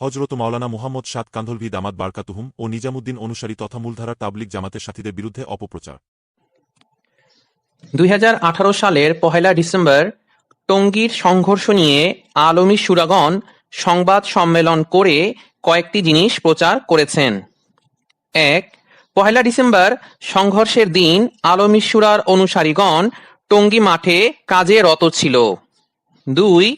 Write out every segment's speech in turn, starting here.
হজরত মাওলানা মুহাম্মদ সাদ কান্ধলভি দামাত বারকাতুহুম ও নিজামুদ্দিন অনুসারী তথা মূলধারার তাবলিক জামাতের সাথীদের বিরুদ্ধে অপপ্রচার। দুই হাজার আঠারো সালের পহেলা ডিসেম্বর টঙ্গীর সংঘর্ষ নিয়ে আলমী সুরাগণ সংবাদ সম্মেলন করে কয়েকটি জিনিস প্রচার করেছেন। এক, পহেলা ডিসেম্বর সংঘর্ষের দিন আলমী সুরার অনুসারীগণ টঙ্গী মাঠে কাজে রত ছিল। দুই,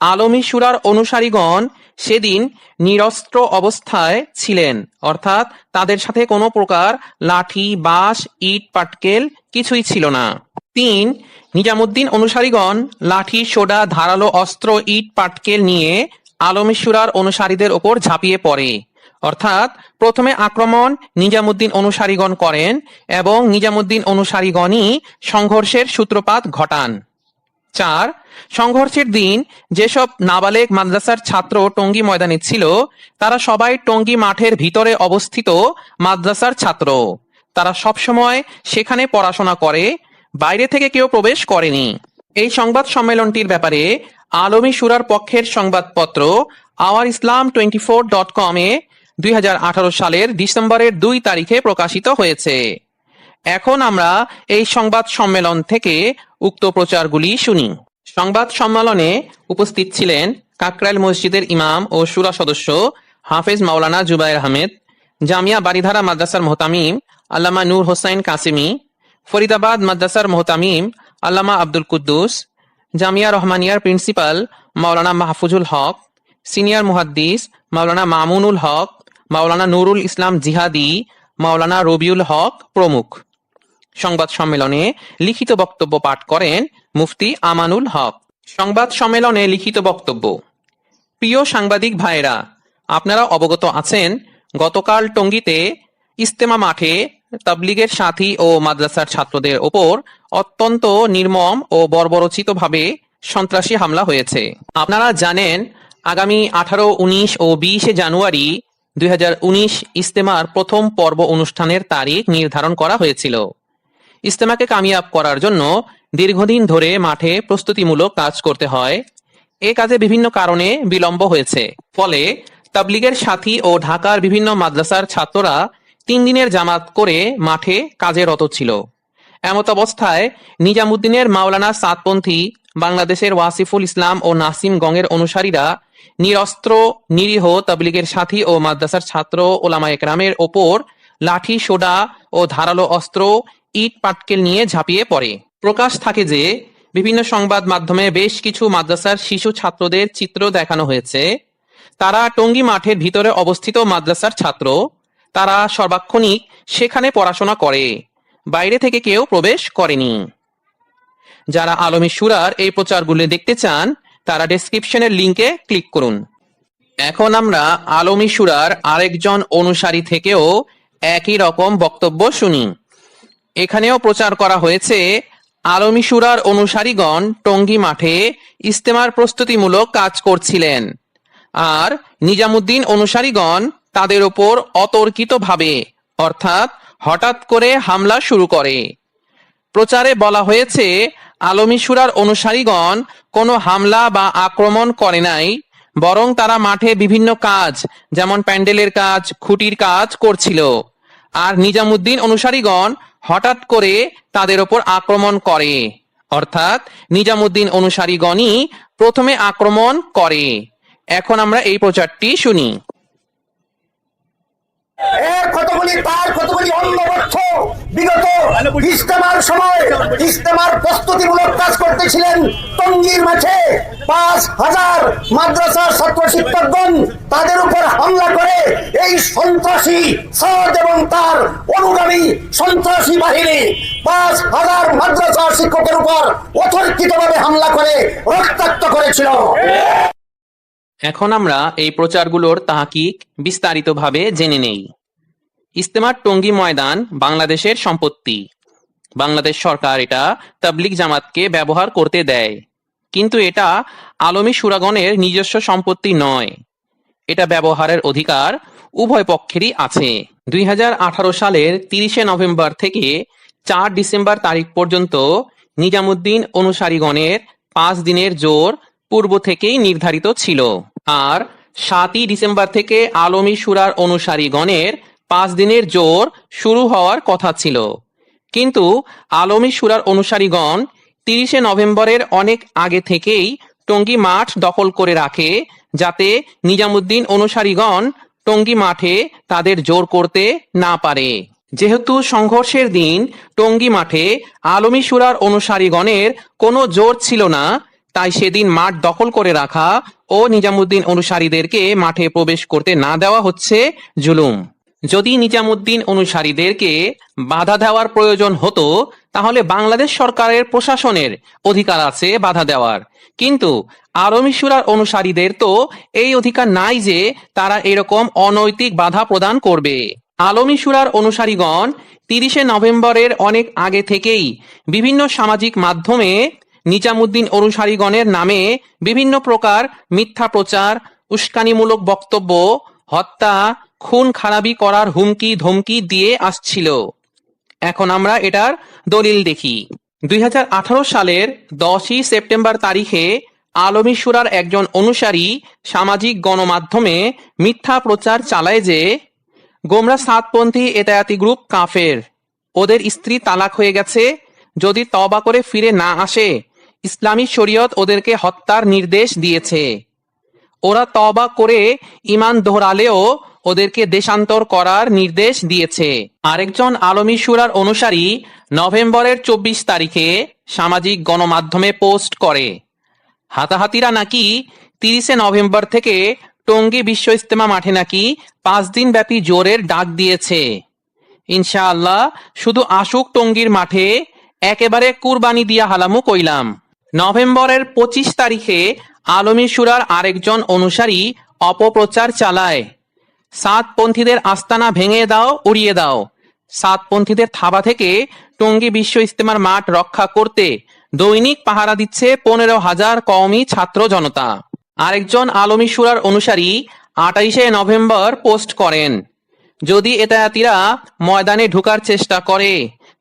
আলমী সুরার অনুসারীগণ সেদিন নিরস্ত্র অবস্থায় ছিলেন, অর্থাৎ তাদের সাথে কোনো প্রকার লাঠি, বাঁশ, ইট, পাটকেল কিছুই ছিল না। তিন, নিজামুদ্দিন অনুসারীগণ লাঠি, সোডা, ধারালো অস্ত্র, ইট, পাটকেল নিয়ে আলমী সুরার অনুসারীদের ওপর ঝাঁপিয়ে পড়ে। অর্থাৎ প্রথমে আক্রমণ নিজামুদ্দিন অনুসারীগণ করেন এবং নিজামুদ্দিন অনুসারীগণই সংঘর্ষের সূত্রপাত ঘটান। চার, সংঘর্ষের দিন যেসব নাবালেগ মাদ্রাসার ছাত্র টঙ্গী ময়দানে ছিল, তারা সবাই টঙ্গী মাঠের ভিতরে অবস্থিত মাদ্রাসার ছাত্র। তারা সবসময় সেখানে পড়াশোনা করে, বাইরে থেকে কেউ প্রবেশ করেনি। এই সংবাদ সম্মেলনটির ব্যাপারে আলমী সুরার পক্ষের সংবাদপত্র our Islam twenty four dot কমে দুই সালের ডিসেম্বরের দুই তারিখে প্রকাশিত হয়েছে। এখন আমরা এই সংবাদ সম্মেলন থেকে উক্ত প্রচারগুলি শুনি। সংবাদ সম্মেলনে উপস্থিত ছিলেন কাকরাইল মসজিদের ইমাম ও সুরা সদস্য হাফেজ মাওলানা জুবাইর আহমেদ, জামিয়া বারিধারা মাদ্রাসার মোহতামিম আল্লামা নূর হোসাইন কাসিমি, ফরিদাবাদ মাদ্রাসার মোহতামিম আল্লামা আব্দুল কুদ্দুস, জামিয়া রহমানিয়ার প্রিন্সিপাল মাওলানা মাহফুজুল হক, সিনিয়র মুহাদ্দিস মাওলানা মামুনুল হক, মাওলানা নুরুল ইসলাম জিহাদি, মাওলানা রবিউল হক প্রমুখ। সংবাদ সম্মেলনে লিখিত বক্তব্য পাঠ করেন মুফতি আমানুল হক। সংবাদ সম্মেলনে লিখিত বক্তব্য। প্রিয় সাংবাদিক ভাইরা আপনারা অবগত আছেন, গতকাল টঙ্গীতে ইস্তেমা মাঠে তাবলিগের সাথী ও মাদ্রাসার ছাত্রদের ওপর অত্যন্ত নির্মম ও বর্বরচিতভাবে সন্ত্রাসী হামলা হয়েছে। আপনারা জানেন, আগামী আঠারো, উনিশ ও বিশে জানুয়ারি দুই হাজার উনিশ ইস্তেমার প্রথম পর্ব অনুষ্ঠানের তারিখ নির্ধারণ করা হয়েছিল। ইস্তেমাকে কামিয়াব করার জন্য দীর্ঘদিন ধরে মাঠে প্রস্তুতিমূলক কাজ করতে হয়। এ কাজে বিভিন্ন কারণে বিলম্ব হয়েছে। ফলে তাবলিগের সাথী ও ঢাকার বিভিন্ন মাদ্রাসার ছাত্ররা তিন দিনের জামাত করে মাঠে কাজে রত ছিল। এমত অবস্থায় নিজামুদ্দিনের মাওলানা সাতপন্থী বাংলাদেশের ওয়াসিফুল ইসলাম ও নাসিম গঙের অনুসারীরা নিরস্ত্র, নিরীহ তাবলিগের সাথী ও মাদ্রাসার ছাত্র ওলামা একরামের ওপর লাঠি, সোডা ও ধারালো অস্ত্র ইট পাটকেল নিয়ে ঝাঁপিয়ে পড়ে। প্রকাশ থাকে যে, বিভিন্ন সংবাদ মাধ্যমে বেশ কিছু মাদ্রাসার শিশু ছাত্রদের চিত্র দেখানো হয়েছে। তারা টঙ্গী মাঠের ভিতরে অবস্থিত মাদ্রাসার ছাত্র। তারা সর্বাক্ষণিক সেখানে পড়াশোনা করে। বাইরে থেকে কেউ প্রবেশ করেনি। যারা আলমী সুরার এই প্রচারগুলি দেখতে চান, তারা ডেসক্রিপশনের লিংকে ক্লিক করুন। এখন আমরা আলমী সুরার আরেকজন অনুসারী থেকেও একই রকম বক্তব্য শুনি। এখানেও প্রচার করা হয়েছে আলমী সুরার অনুসারীগণ টঙ্গী মাঠে ইস্তেমার প্রস্তুতিমূলক কাজ করছিলেন। আর নিজামুদ্দিন অনুসারীগণ তাদের ওপর অতর্কিতভাবে, অর্থাৎ হঠাৎ করে হামলা শুরু করে। প্রচারে বলা হয়েছে আলমী সুরার অনুসারীগণ কোনো হামলা বা আক্রমণ করে নাই, বরং তারা মাঠে বিভিন্ন কাজ, যেমন প্যান্ডেলের কাজ, খুঁটির কাজ করছিল। আর নিজামুদ্দিন অনুসারীগণ হঠাৎ করে তাদের ওপর আক্রমণ করে। অর্থাৎ নিজামুদ্দিন অনুসারীগণই প্রথমে আক্রমণ করে। এখন আমরা এই প্রচারটি শুনি। কতগুলি তার কতগুলি অন্য বিগত ইস্তেমার সময় ইস্তেমার প্রস্তুতিমূলক কাজ করতেছিলেন টঙ্গীর মাঠে পাঁচ হাজার মাদ্রাসার ছাত্র শিক্ষকগণ তাদের উপর হামলা করে এই সন্ত্রাসী সাদ এবং তার অনুগামী সন্ত্রাসী বাহিনী পাঁচ হাজার মাদ্রাসার শিক্ষকের উপর অতর্কিতভাবে হামলা করে রক্তাক্ত করেছিল। এখন আমরা এই প্রচারগুলোর তাহাকিক বিস্তারিতভাবে জেনে নেই। ইস্তেমার টঙ্গী ময়দান বাংলাদেশের সম্পত্তি। বাংলাদেশ সরকার এটা তাবলিগ জামাতকে ব্যবহার করতে দেয়। কিন্তু এটা আলমী সুরাগণের নিজস্ব সম্পত্তি নয়। এটা ব্যবহারের অধিকার উভয় পক্ষেরই আছে। দুই হাজার আঠারো সালের তিরিশে নভেম্বর থেকে চার ডিসেম্বর তারিখ পর্যন্ত নিজামুদ্দিন অনুসারীগণের পাঁচ দিনের জোর পূর্ব থেকেই নির্ধারিত ছিল। আর সাতই ডিসেম্বর থেকে আলমী সুরার অনুসারীগণের পাঁচ দিনের জোর শুরু হওয়ার কথা ছিল। কিন্তু আলমী সুরার অনুসারীগণ তিরিশে নভেম্বরের অনেক আগে থেকেই টঙ্গী মাঠ দখল করে রাখে, যাতে নিজামুদ্দিন অনুসারীগণ টঙ্গী মাঠে তাদের জোর করতে না পারে। যেহেতু সংঘর্ষের দিন টঙ্গী মাঠে আলমী সুরার অনুসারীগণের কোনো জোর ছিল না তাই সেদিন মাঠ দখল করে রাখা ও নিজামুদ্দিন অনুসারীদেরকে মাঠে প্রবেশ করতে না দেওয়া হচ্ছে জুলুম। যদি নিজামুদ্দিন অনুসারীদেরকে বাধা দেওয়ার প্রয়োজন হতো, তাহলে বাংলাদেশ সরকারের প্রশাসনের অধিকার আছে বাধা দেওয়ার। কিন্তু আরমি সুরার অনুসারীদের তো এই অধিকার নাই যে তারা এরকম অনৈতিক বাধা প্রদান করবে। আলমী সুরার অনুসারীগণ তিরিশে নভেম্বরের অনেক আগে থেকেই বিভিন্ন সামাজিক মাধ্যমে নিজামুদ্দিন অনুসারীগণের নামে বিভিন্ন প্রকার মিথ্যা প্রচার, উস্কানিমূলক বক্তব্য, হত্যা, খুন খারাপি করার হুমকি, ধমকি দিয়ে আসছিল। এখন আমরা এটার দলিল দেখি। দুই হাজার আঠারো সালের দশই সেপ্টেম্বর তারিখে আলমী সুরার একজন অনুসারী সামাজিক গণমাধ্যমে মিথ্যা প্রচার চালায় যে, গোমরা সাতপন্থী এতায়াতি গ্রুপ কাফের। ওদের স্ত্রী তালাক হয়ে গেছে। যদি তবা করে ফিরে না আসে ইসলামী শরীয়ত ওদেরকে হত্যার নির্দেশ দিয়েছে। ওরা তবা করে ইমান দোহরালেও ওদেরকে দেশান্তর করার নির্দেশ দিয়েছে। আরেকজন আলমী সুরার অনুসারী নভেম্বরের চব্বিশ তারিখে সামাজিক গণমাধ্যমে পোস্ট করে। হাতাহাতিরা নাকি তিরিশে নভেম্বর থেকে টঙ্গী বিশ্ব ইস্তেমা মাঠে নাকি পাঁচ দিন ব্যাপী জোরের ডাক দিয়েছে। ইনশাআল্লাহ, শুধু আশুক টঙ্গীর মাঠে, একেবারে কুরবানি দিয়া হালামু কইলাম। নভেম্বরের পঁচিশ তারিখে আলমী সুরার আরেকজন অনুসারী অপপ্রচার চালায়। সাতপন্থীদের আস্তানা ভেঙে দাও, উড়িয়ে দাও। সাতপন্থীদের থাবা থেকে টঙ্গী বিশ্ব ইস্তেমার মাঠ রক্ষা করতে দৈনিক পাহারা দিচ্ছে পনেরো হাজার কওমি ছাত্র জনতা। আরেকজন আলমী সুরার অনুসারী আটাইশে নভেম্বর পোস্ট করেন, যদি এতায়াতিরা ময়দানে ঢুকার চেষ্টা করে,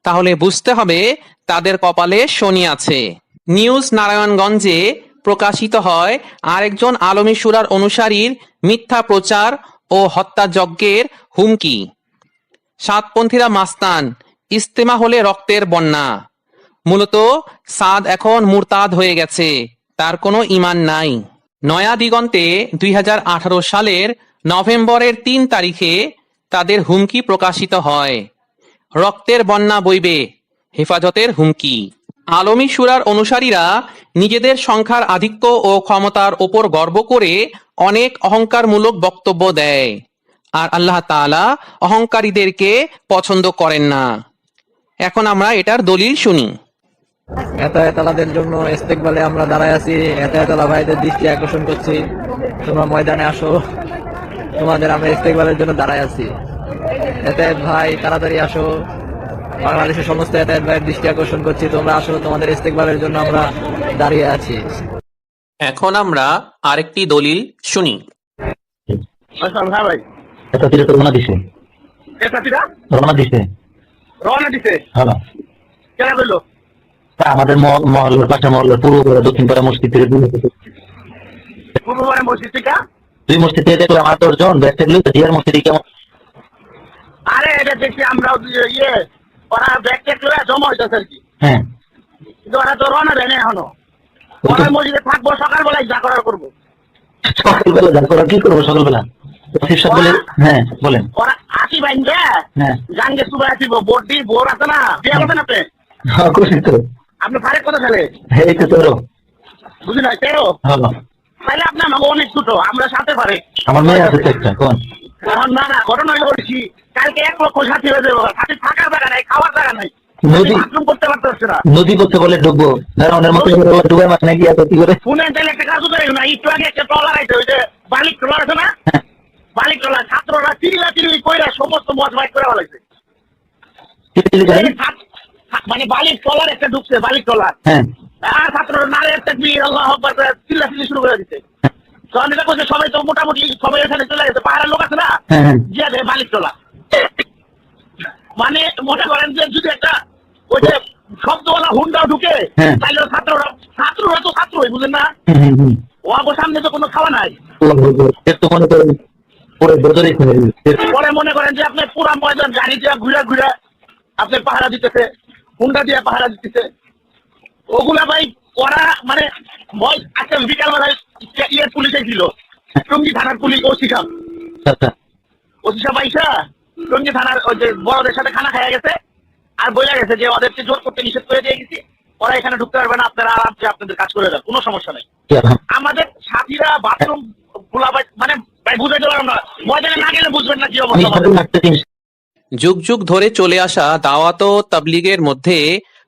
তাহলে বুঝতে হবে তাদের কপালে শনি আছে। নিউজ নারায়ণগঞ্জে প্রকাশিত হয় আরেকজন আলমী সুরার অনুসারীর মিথ্যা প্রচার ও হত্যাযজ্ঞের হুমকি। সাতপন্থীরা মাস্তান, ইস্তেমা হলে রক্তের বন্যা। মূলত সাদ এখন মুরতাদ হয়ে গেছে, তার কোনো ইমান নাই। নয়া দিগন্তে দুই হাজার আঠারো সালের নভেম্বরের তিন তারিখে তাদের হুমকি প্রকাশিত হয়। রক্তের বন্যা বইবে, হেফাজতের হুমকি। আলমী সুরার অনুসারীরা নিজেদের সংখ্যার আধিক্য ও ক্ষমতার ওপর গর্ব করে অনেক অহংকারমূলক বক্তব্য দেয়। আর আল্লাহ তাআলা অহংকারীদেরকে পছন্দ করেন না। এখন আমরা এটার দলিল শুনি। এতালাদের জন্য ইস্তেকবালে আমরা দাঁড়ায় আছি এতালা ভাইদের দৃষ্টি আকর্ষণ করছি। তোমরা ময়দানে আসো, তোমাদের আমরা ইস্তেকবালের জন্য দাঁড়ায় আছি। এতায়াত ভাই তাড়াতাড়ি আসো বাংলাদেশের সমস্ত এতায়াত ভাইয়ের দৃষ্টি আকর্ষণ করছি। তোমরা আসো তোমাদের ইস্তেকবালের জন্য আমরা দাঁড়িয়ে আছি। এখন আমরা আরেকটি দলিল শুনি। হ্যাঁ ভাই। এটা তিরে তো রওনা দিছে। এটা তিরা? রওনা দিছে। রওনা দিছে? হ্যালো কেন বলল তা আমাদের মহ- মহল্লার পাশে মহল্লার পূর্ব পাড়া, দক্ষিণ পাড়া মসজিদ থেকে দুই পূর্ববারে মসজিদ থেকে? দুই মসজিদ থেকে দেখলাম আট দশজন ব্যাগ থাকলে জিয়ার মসজিদে কেমন? আরে এটা দেখছি আমরা ইয়ে। ওরা ব্যাগ ট্যাগ করে জমা হইতেছে আর কি। হ্যাঁ। কিন্তু ওরা তো রওনা দেয় না এখনও। ওরা মসজিদে থাকব সকালবেলায় যা করার করব। সকালবেলা যা করার কি করব সকালবেলা? আসিফ সাহেব বলে হ্যাঁ বলেন। ওরা আসি হ্যাঁ। গাঙ্গে সুবাই আসিব। বোর আছে না? বিয়ে করবেন আপনি? হ্যাঁ খুশি তো। আপনি ফারেক ছেলে এই তো তোর বুঝি না তেরো হলো তাহলে আপনি আমাকে অনেক ছোট। আমরা সাথে পারে আমার মেয়ে আছে একটা কোন? এখন না না ঘটনা হয়ে বলছি কালকে এক লক্ষ সাথী হয়ে যাব। সাথে থাকার জায়গা নাই খাওয়ার জায়গা নাই। নদী করতে পারতেছে না। নদী করতে বলে ডুববো। দাঁড়ানোর মতো ডুবে মাছ নাকি এত কি করে? শুনে তাহলে একটা কাজ করে না একটু আগে একটা ট্রলার আছে ওই যে বালিক ট্রলার আছে না? হ্যাঁ। বালিক ট্রলার ছাত্ররা চিল্লা চিল্লি কইরা সমস্ত মজ বাইক করে ফেলাইছে। মানে বালিক ট্রলার একটা ঢুকছে বালিক ট্রলার। হ্যাঁ। আর ছাত্ররা নারে একটা বিয়ে আল্লাহ চিল্লা চিল্লি শুরু করে দিচ্ছে এটা করছে সবাই তো মোটামুটি সবাই এখানে চলে গেছে পাহাড়ের লোক আছে না? হ্যাঁ হ্যাঁ। জিয়া দেয় মানে মনে করেন যে যদি একটা ওই যে শব্দওয়ালা হুন্ডাও ঢুকে হ্যাঁ। তাহলে ছাত্ররা ছাত্ররা তো ছাত্রই বুঝলেন না? হুম, হুম, হুম। ও আগো সামনে তো কোনো খাওয়া নাই। মনে পরে মনে করেন যে আপনার পুরা ময়দান গাড়ি দিয়ে ঘুরে ঘুরে আপনার পাহারা দিতেছে হুন্ডা দিয়ে পাহারা দিতেছে। ওগুলা ভাই ওরা মানে মই আজকে বিকালবেলায় ইয়ের পুলিশে ছিল টঙ্গি থানার পুলিশ ওসি সাহেব আচ্ছা। ওসি সাহেব আইসা টঙ্গি থানার ওই যে বড়দের সাথে খানা খাইয়া গেছে আর বইলা গেছে যে ওদেরকে জোর করতে নিষেধ করে দিয়ে গেছি ওরা এখানে ঢুকতে পারবে না আপনারা আরামসে আপনাদের কাজ করে দেন কোনো সমস্যা নেই। আমাদের সাথীরা বাথরুম খোলা মানে বুঝাইতে পারলাম না ময়দানে না গেলে বুঝবেন না কি অবস্থা যুগ যুগ ধরে চলে আসা দাওয়াত ও তাবলিগের মধ্যে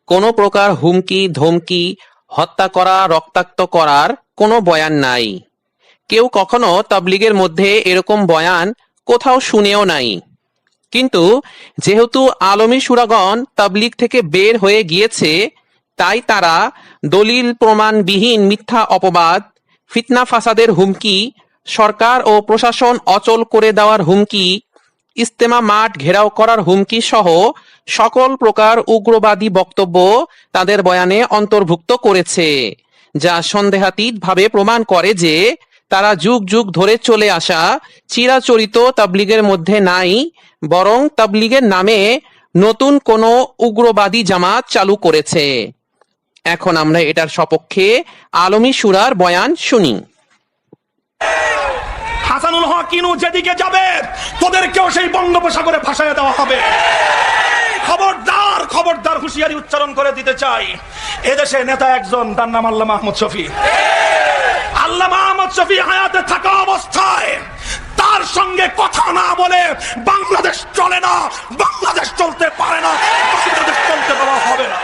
কোনো প্রকার হুমকি ধমকি হত্যা করা, রক্তাক্ত করার কোনো বয়ান নাই। কেউ কখনো তাবলিগের মধ্যে এরকম বয়ান কোথাও শুনেও নাই। কিন্তু যেহেতু আলমী সুরাগণ তাবলিগ থেকে বের হয়ে গিয়েছে, তাই তারা দলিল প্রমাণবিহীন মিথ্যা অপবাদ, ফিতনা ফাসাদের হুমকি, সরকার ও প্রশাসন অচল করে দেওয়ার হুমকি ইস্তেমা মাঠ ঘেরাও করার হুমকি সহ সকল প্রকার উগ্রবাদী বক্তব্য তাদের বয়ানে অন্তর্ভুক্ত করেছে, যা সন্দেহাতীত ভাবে প্রমাণ করে যে তারা যুগ যুগ ধরে চলে আসা চিরাচরিত তাবলিগের মধ্যে নাই, বরং তাবলিগের নামে নতুন কোনো উগ্রবাদী জামাত চালু করেছে। এখন আমরা এটার সপক্ষে আলমী সুরার বয়ান শুনি। হাসানুল হক ইনু যেদিকে যাবে, তোদেরকেও সেই বঙ্গোপসাগরে ভাসায় দেওয়া হবে। খবরদার খবরদার হুঁশিয়ারি উচ্চারণ করে দিতে চাই। এদেশে নেতা একজন, তার নাম আল্লাহ মাহমুদ শফি। আল্লাহ মাহমুদ শফি হায়াতে থাকা অবস্থায় তার সঙ্গে কথা না বলে বাংলাদেশ চলে না, বাংলাদেশ চলতে পারে না, বাংলাদেশ চলতে দেওয়া হবে না।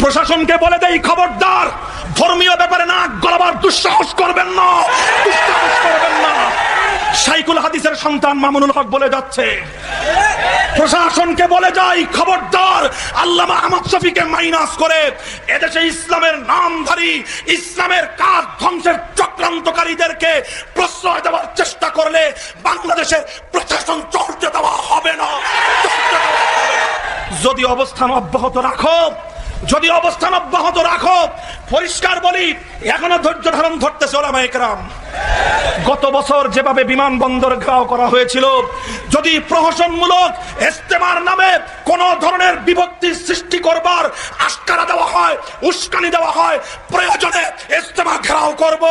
প্রশাসনকে বলে দেই, খবরদার, ধর্মীয় ব্যাপারে নাক গলাবার না দুঃসাহস করবেন না। সাইকুল হাদিসের সন্তান মামুনুল হক বলে যাচ্ছে প্রশাসনকে বলে যাই, খবরদার, আল্লামা আহমদ শফিকে মাইনাস করে এদেশে ইসলামের নামধারী, ইসলামের কাজ ধ্বংসের চক্রান্তকারীদেরকে প্রশ্রয় দেওয়ার চেষ্টা করলে বাংলাদেশের প্রশাসন চলতে দেওয়া হবে না দেওয়া হবে না। যদি অবস্থান অব্যাহত রাখো, যদি অবস্থান অব্যাহত রাখো, পরিষ্কার বলি, এখনও ধৈর্য ধারণ ধরতেছে ওলামা একরাম গত বছর যেভাবে বিমানবন্দর ঘেরাও করা হয়েছিল, যদি প্রহসনমূলক ইস্তেমার নামে কোন ধরনের বিভক্তি সৃষ্টি করবার আস্কারা দেওয়া হয়, উস্কানি দেওয়া হয়, প্রয়োজনে ইস্তেমা ঘেরাও করব।